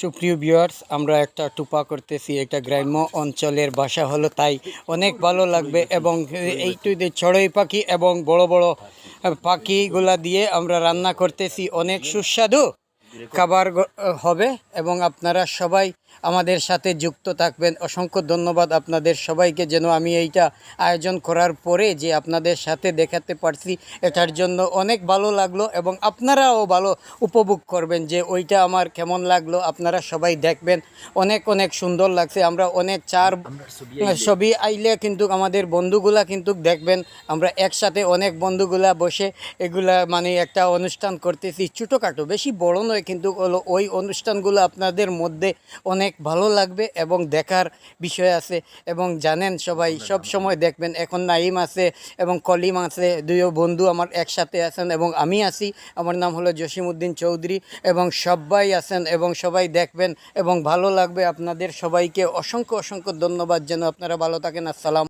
সুপ্রিয় ভিউয়ার্স, আমরা একটা টুপা করতেছি, একটা গ্রাম্য অঞ্চলের বাসা হলো তাই অনেক ভালো লাগবে এবং এই তুই ছড়ই পাখি এবং বড় বড় পাখিগুলা দিয়ে আমরা রান্না করতেছি, অনেক সুস্বাদু খাবার হবে এবং আপনারা সবাই আমাদের সাথে যুক্ত থাকবেন। অসংখ্য ধন্যবাদ আপনাদের সবাইকে যেন আমি এইটা আয়োজন করার পরে যে আপনাদের সাথে দেখাতে পারছি এটার জন্য অনেক ভালো লাগল এবং আপনারাও ভালো উপভোগ করবেন যে ওইটা আমার কেমন লাগল আপনারা সবাই দেখবেন। অনেক অনেক সুন্দর লাগছে আমরা অনেক চার ছবি আইলে কিন্তু আমাদের বন্ধুগুলা কিন্তু দেখবেন আমরা একসাথে অনেক বন্ধুগুলা বসে এগুলা মানে একটা অনুষ্ঠান করতেছি। ছোটোখাটো বেশি বড় নয় কিন্তু ওই অনুষ্ঠানগুলো আপনাদের মধ্যে অনেক ভালো লাগবে এবং দেখার বিষয় আছে এবং জানেন সবাই সব সময় দেখবেন এখন নাইম আছে এবং কলিম আছে দুইও বন্ধু আমার একসাথে আছেন এবং আমি আছি। আমার নাম হলো জসিমউদ্দিন চৌধুরী এবং সবাই আছেন এবং সবাই দেখবেন এবং ভালো লাগবে। আপনাদের সবাইকে অসংখ্য অসংখ্য ধন্যবাদ। যেন আপনারা ভালো থাকেন। আসসালাম